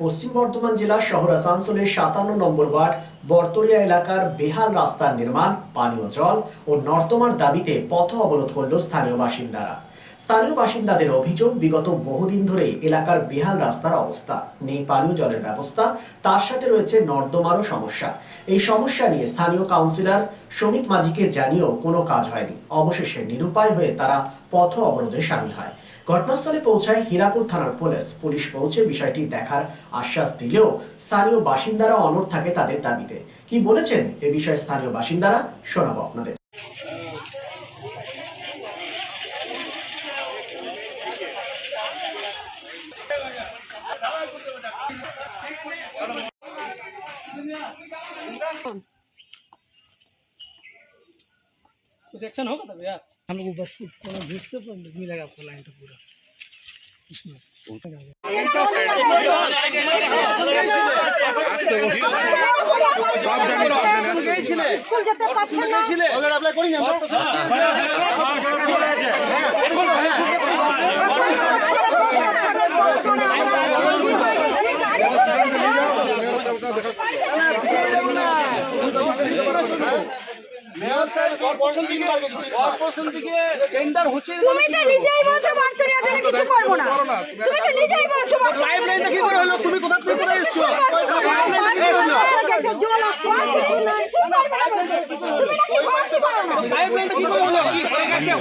পশ্চিম বর্ধমান জেলার শহর আসানসোলে সাতান্ন নম্বর ওয়ার্ড, বর্তরিয়া এলাকার বেহাল রাস্তার নির্মাণ, পানীয় জল ও নর্দমার দাবিতে পথ অবরোধ করল স্থানীয় বাসিন্দারা। স্থানীয় বাসিন্দাদের অভিযোগ, বিগত বহুদিন ধরে এলাকার বেহাল রাস্তার অবস্থা। নেই পানীয় জলের ব্যবস্থা, তার সাথে রয়েছে নর্দমারও সমস্যা। এই সমস্যা নিয়ে স্থানীয় কাউন্সিলর সমিত মাঝিকে জানিয়েও কোনো কাজ হয়নি। অবশেষে নিরুপায় হয়ে তারা পথ অবরোধে সামিল হয়। ঘটনাস্থলে পৌঁছায় হীরাপুর থানার পুলিশ। পুলিশ পৌঁছে বিষয়টি দেখার আশ্বাস দিলেও স্থানীয় বাসিন্দারা অনড় থাকে তাদের দাবিতে। কি বলেছেন এ বিষয়ে স্থানীয় বাসিন্দারা, শোনাবো আপনাদের। कुछ एक्शन होगा तब यार हम लोग बस कोनो भेजते पर मिलेगा आपको लाइन तो पूरा মেয়র স্যার কর্পোরেশন থেকে কর্পোরেশন থেকে টেন্ডার হচ্ছে তুমি তো নিজেই বলছো বারতরি আদারে কিছু করব না তুমি তো নিজেই বলছো পাইপলাইনটা কি করে হলো তুমি কোথা থেকে করে এসেছ পাইপলাইনটা কি করে হলো কি হয়ে গেছে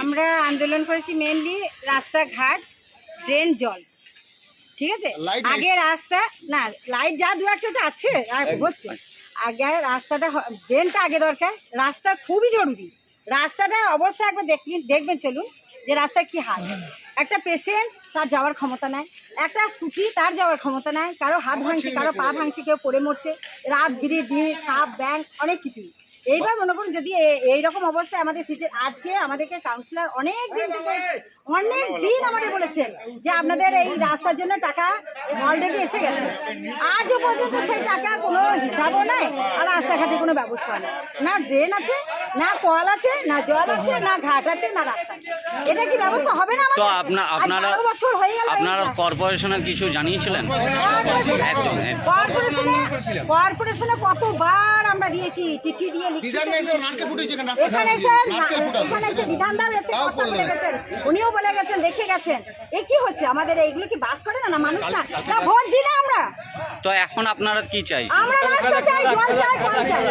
আমরা আন্দোলন করেছি মেনলি রাস্তাঘাট ড্রেন জল। ঠিক আছে? আগে রাস্তা না লাইট যা দু একটা তো আছে আর হচ্ছে। আগে রাস্তাটা ড্রেনটা আগে দরকার রাস্তা খুবই জরুরি। রাস্তাটার অবস্থা একবার দেখবেন দেখবেন চলুন যে রাস্তা কি হাল। একটা পেশেন্ট তার যাওয়ার ক্ষমতা নাই একটা স্কুটি তার যাওয়ার ক্ষমতা নাই কারও হাত ভাঙছে কারও পা ভাঙছে কেউ পড়ে মরছে রাত বিড়ি দিন সাপ ব্যাংক অনেক কিছুই। এইবার মনে করুন যদি এ- এইরকম অবস্থায় আমাদের আজকে আমাদেরকে কাউন্সিলর অনেক দিন থেকে অনেক দিন আমাদের বলেছেন যে আপনাদের এই রাস্তার জন্য টাকা অলরেডি এসে গেছে। আজও পর্যন্ত সেই টাকা কোনো হিসাবও নাই আর রাস্তাঘাটে কোনো ব্যবস্থা নেই। না ড্রেন আছে না কল আছে না জল আছে না ঘাট আছে না রাস্তা এটা কি ব্যবস্থা হবে না তো আপনারা বছর হয়ে গেল আপনারা কর্পোরেশনে কিছু জানিয়েছিলেন? কর্পোরেশনে-। কর্পোরেশনে কতবার আমরা দিয়েছি চিঠি দিয়ে লিখি। এখানে এসে এখানে এসে বিধান দাও এসে কথা বলে গেছেন। উনিও বলে গেছেন দেখে গেছেন। এ কি হচ্ছে? আমাদের এইগুলো কি বাস করে না না মানুষ না? না ভোট দিই না আমরা। তো এখন আপনারা কি চাই আমরা রাস্তা চাই জল চাই কল চাই।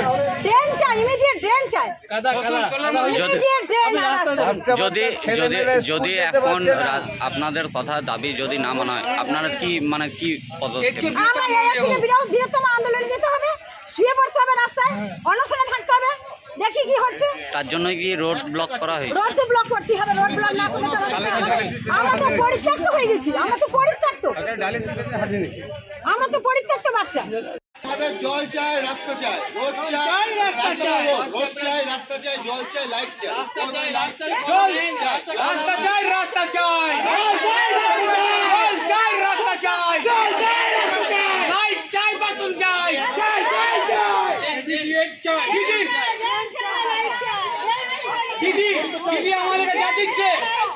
ড্রেন চাই ইমিডিয়েট ড্রেন চাই। ইমিডিয়েট রাস্তা যদি যদি যদি এখন আপনাদের কথা দাবি যদি না মানা হয় আপনারা কি মানে কি পদক্ষেপ আমরা থেকে বিরাট বৃহত্তম আন্দোলনে যেতে হবে। শুয়ে পড়তে হবে রাস্তায় অনশনে থাকতে হবে। দেখি কি হচ্ছে। তার জন্য কি রোড ব্লক করা হয়েছে? রোড তো ব্লক করতে হবে রোড ব্লক না করলে আমরা তো পরিত্যক্ত হয়ে গেছি আমরা তো পরিত্যক্ত। আমরা তো পরিত্যক্ত বাচ্চা। আমাদের জল চাই রাস্তা চাই রোড চাই রাস্তা চাই। রোড চাই রাস্তা চাই জল চাই লাইট চাই। জল রাস্তা চাই রাস্তা চাই। জল চাই রাস্তা চাই লাইট চাই বাসন চাই দিদি দিদি আমাদেরকে যা দিচ্ছে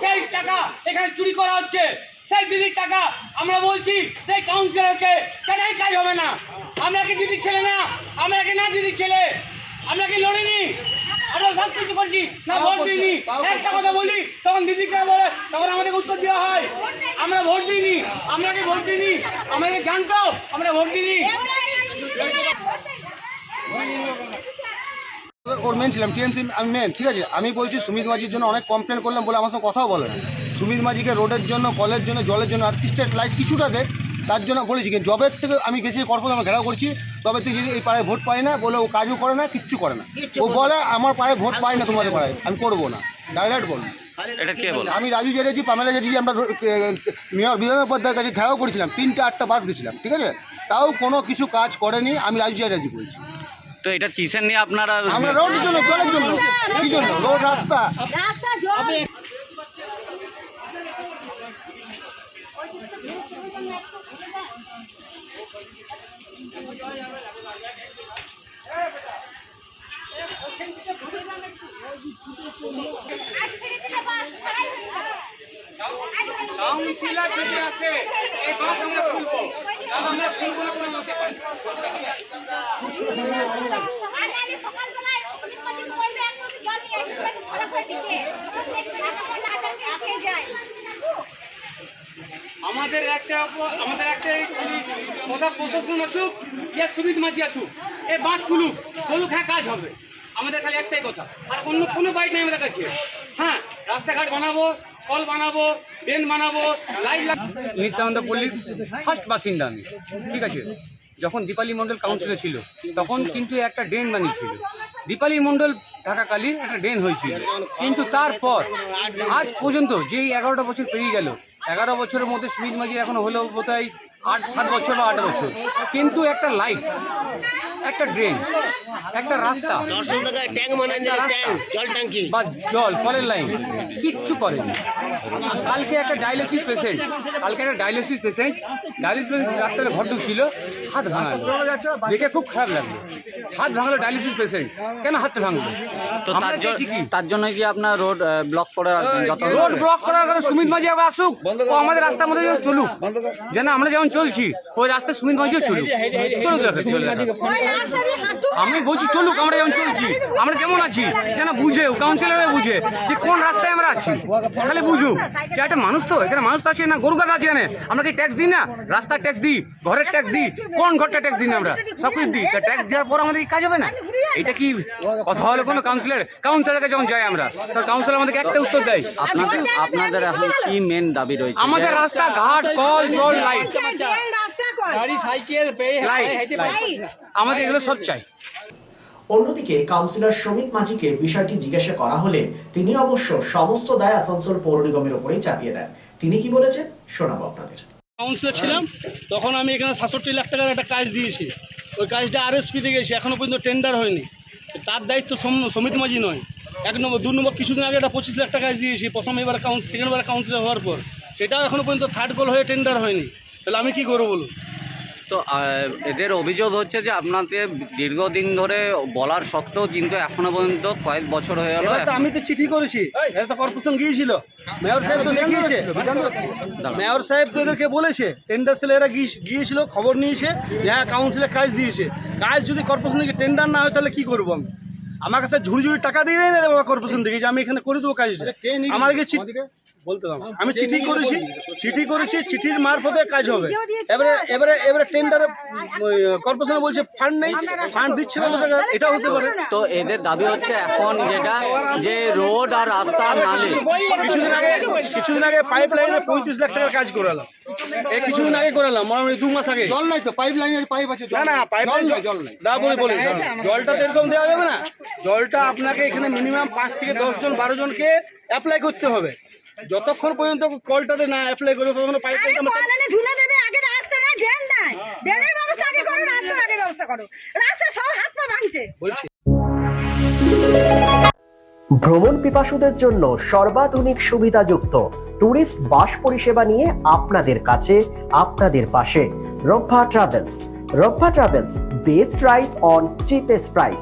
সেই টাকা এখানে চুরি করা হচ্ছে। সেই দিদির টাকা আমরা বলছি সেই কাউন্সিলরকে সেটাই কাজ হবে না। আমরা কি দিদির ছেলে না? আমরা কি না দিদির ছেলে? আমরা কি লড়িনি? আমরা সব কিছু করছি। না ভোট দিইনি। একটা কথা বলি তখন দিদিকে বলে তখন আমাদেরকে উত্তর দেওয়া হয় আমরা ভোট দিইনি। আমরা কি ভোট দিইনি? আমাকে জানতো আমরা ভোট দিইনি। ওর মেন ছিলাম টিএমসি আমি মেন ঠিক আছে? আমি বলছি সুমিত মাঝির জন্য অনেক কমপ্লেন করলাম বলে আমার সঙ্গে কথাও বলে না। সুমিত মাঝিকে রোডের জন্য কলের জন্য জলের জন্য আর স্ট্রিট লাইট কিছুটা দেখ তার জন্য বলেছি কিন্তু জবের থেকে আমি গেছি কর্পোরেশন আমরা ঘেরাও করছি তবে তুই যদি এই পাড়ায় ভোট পাই না বলে ও কাজও করে না কিচ্ছু করে না। ও বলে আমার পাড়ায় ভোট পাই না তোমাদের পাড়ায় আমি করব না ডাইরেক্ট বলব। আমি রাজু জেরেছি পামেলা জেরেছি আমরা মেয়র বিধান উপাধ্যায়ের কাছে ঘেরাও করেছিলাম তিনটে আটটা বাস গেছিলাম ঠিক আছে? তাও কোনো কিছু কাজ করেনি আমি রাজু জেরেছি বলছি। তো এটা কিসের নিয়ে আপনারা আমরা রোডের জন্য জলের জন্য কি জন্য? রোড রাস্তা। রাস্তা জল। এই বাস আমরা আমাদের একটা আমাদের একটা কথা প্রশাসন আসুক, ইয়া সুমিত মাঝি আসুক এ বাস খুলুক খুলুক হ্যাঁ কাজ হবে। আমাদের খালি একটাই কথা। আর অন্য কোনো বাইক নেই আমাদের কাছে। হ্যাঁ রাস্তাঘাট বানাবো কল বানাবো ড্রেন বানাবো, লাইট নিত্যানন্দ পল্লীর ফার্স্ট বাসিন্দা আমি, ঠিক আছে? যখন দীপালি মণ্ডল কাউন্সিলে ছিল, তখন কিন্তু একটা ড্রেন বানিয়েছিল। দীপালি মণ্ডল থাকাকালীন একটা ড্রেন হয়েছিল। কিন্তু তারপর, আজ পর্যন্ত যেই এগারোটা বছর পেরিয়ে গেল, এগারো বছরের মধ্যে সুমিত মাঝি এখন হলো বোধহয় আট, সাত বছর বা আট বছর। কিন্তু একটা লাইট একটা ড্রেন একটা রাস্তা। বা জল কলের লাইন কিচ্ছু করেনি। কালকে একটা ডায়ালিসিস পেশেন্ট কালকে একটা ডায়ালিসিস পেশেন্ট ডায়ালিসিস পেশেন্ট ডাক্তারের ঘর ঢুকছিল হাত ভাঙালো। দেখে খুব খারাপ লাগল। হাত ভাঙালো ডায়ালিসিস পেশেন্ট কেন হাত ভাঙলো? তো তার জন্য তার জন্য কি আপনার রোড ব্লক করে রাখবেন যত রোড ব্লক করার কারণে সুমিত মাঝি আবার আসুক। ও আমাদের রাস্তার মধ্যে চলুক। যেন আমরা যেমন চলছি ওই রাস্তায় সুমিত মাঝিও চলুক। চলুক দেখে আমি বলছি চলুক আমরা যেমন চলছি। আমরা যেমন আছি? যেন বুঝে কাউন্সিলর বুঝে যে কোন রাস্তায় আমরা আছি? তাহলে বুঝুক। যে একটা মানুষ তো এখানে মানুষ তো আছে না? গরু গাদা আছে এখানে। আমরা কি ট্যাক্স দিই না? রাস্তার ট্যাক্স দিই ঘরের ট্যাক্স দিই? কোন ঘরটা ট্যাক্স দিই না আমরা? সব কিছু দিই। ট্যাক্স দেওয়ার পর আমাদের কাজ হবে না? এটা কি কথা হলো কোনো কাউন্সিলর কাউন্সিলরকে যখন যাই আমরা তো কাউন্সিলর আমাদেরকে একটা উত্তর দেয়। আপনাদের আপনাদের এখন কি মেন দাবি রয়েছে? আমাদের রাস্তা ঘাট কল জল লাইট সাইকেল আমাদের এগুলো সব চাই। অন্যদিকে কাউন্সিলর সমিত মাঝিকে বিষয়টি জিজ্ঞাসা করা হলে তিনি অবশ্য সমস্ত দায় আসানসোল পৌর নিগমের উপরেই চাপিয়ে দেন। তিনি কি বলেছেন শোনাবো আপনাদের। কাউন্সিলর ছিলাম তখন আমি এখানে সাতষট্টি লাখ টাকার একটা কাজ দিয়েছি। ওই কাজটা আরএসপিতে গেছি এখনও পর্যন্ত টেন্ডার হয়নি। তার দায়িত্ব সম- সমিত মাঝি নয়। এক নম্বর দু নম্বর কিছুদিন আগে একটা পঁচিশ লাখ টাকা কাজ দিয়েছি প্রথম এবার কাউন্সিল সেকেন্ড বার কাউন্সিলর হওয়ার পর। সেটাও এখনও পর্যন্ত থার্ড কল হয়ে টেন্ডার হয়নি। তাহলে আমি কি করব বলুন? তো এদের অভিযোগ হচ্ছে যে আপনাদের দীর্ঘদিন ধরে বলার সত্ত্বেও কিন্তু এখনও পর্যন্ত কয়েক বছর হয়ে গেল। আমি তো চিঠি করেছি। এটা তো কর্পোরেশন গিয়েছিল। মেয়র সাহেব তো দেখিয়েছে। মেয়র সাহেব তো এদেরকে বলেছে টেন্ডার সেলে এরা গিয়েছিল খবর নিয়েছে হ্যাঁ কাউন্সিলে কাজ দিয়েছে। কাজ যদি কর্পোরেশন থেকে টেন্ডার না হয় তাহলে কি করব আমি? আমাকে তো ঝুড়ি ঝুড়ি টাকা দিয়ে দেয় না কর্পোরেশন থেকে যে আমি এখানে করে দেবো কাজটা আমাদেরকে চি- বলতে দাও। আমি চিঠি করেছি চিঠি করেছি চিঠির মারফতে কাজ হবে। এবারে এবারে এবারে টেন্ডারে কর্পোরেশন বলছে ফান্ড নেই ফান্ড দিচ্ছে না এটাও হতে পারে। তো এদের দাবি হচ্ছে এখন যেটা যে রোড আর রাস্তা নালে কিছুদিন আগে কিছুদিন আগে পাইপ লাইনে পঁয়ত্রিশ লাখ টাকার কাজ করালাম। এই কিছুদিন আগে করালাম মোটামুটি দু মাস আগে। জল নাই তো পাইপ লাইনের পাইপ আছে না না পাইপ জল নাই জল নাই। না বলে বলে জলটা তো এরকম দেওয়া যাবে না। জলটা আপনাকে এখানে মিনিমাম পাঁচ থেকে দশ জন বারো জনকে অ্যাপ্লাই করতে হবে। যতক্ষণ পর্যন্ত কলটাতে না অ্যাপ্লাই করবে ততক্ষণ পাইপ আরে লাইনটা কল দেবে আগে রাস্তা না ড্রেন নাই। ড্রেনের ব্যবস্থা আগে করো রাস্তার আগে ব্যবস্থা করো। রাস্তা সব হাত পা ভাঙছে। বলছি। ভ্রমণ পিপাসুদের জন্য সর্বাধুনিক সুবিধাযুক্ত ট্যুরিস্ট বাস পরিষেবা নিয়ে আপনাদের কাছে আপনাদের পাশে। Rabba travels. Rabba travels best price on cheapest price.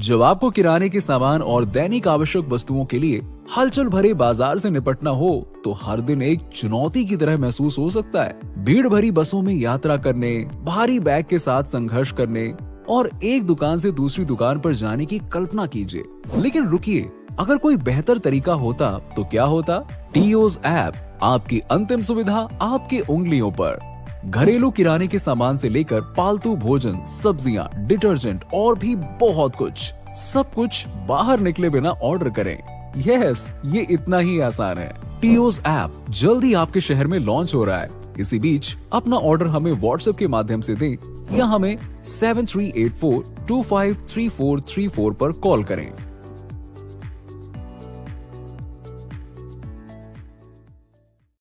जब आपको किराने के सामान और दैनिक आवश्यक वस्तुओं के लिए हलचल भरे बाज़ार से निपटना हो तो हर दिन एक चुनौती की तरह महसूस हो सकता है। भीड़ भरी बसों में यात्रा करने, भारी बैग के साथ संघर्ष करने और एक दुकान से दूसरी दुकान पर जाने की कल्पना कीजिए। लेकिन रुकिए, अगर कोई बेहतर तरीका होता तो क्या होता? टीओज ऐप, आपकी अंतिम सुविधा आपकी उंगलियों पर। घरेलू किराने के सामान से लेकर पालतू भोजन, सब्ज़ियाँ, डिटर्जेंट और भी बहुत कुछ। सब कुछ बाहर निकले बिना ऑर्डर करें। यस ये इतना ही आसान है। टीओज ऐप जल्दी आपके शहर में लॉन्च हो रहा है। इसी बीच अपना ऑर्डर हमें व्हाट्सएप के माध्यम से दें या हमें seven three eight four two five three four three four पर कॉल करें।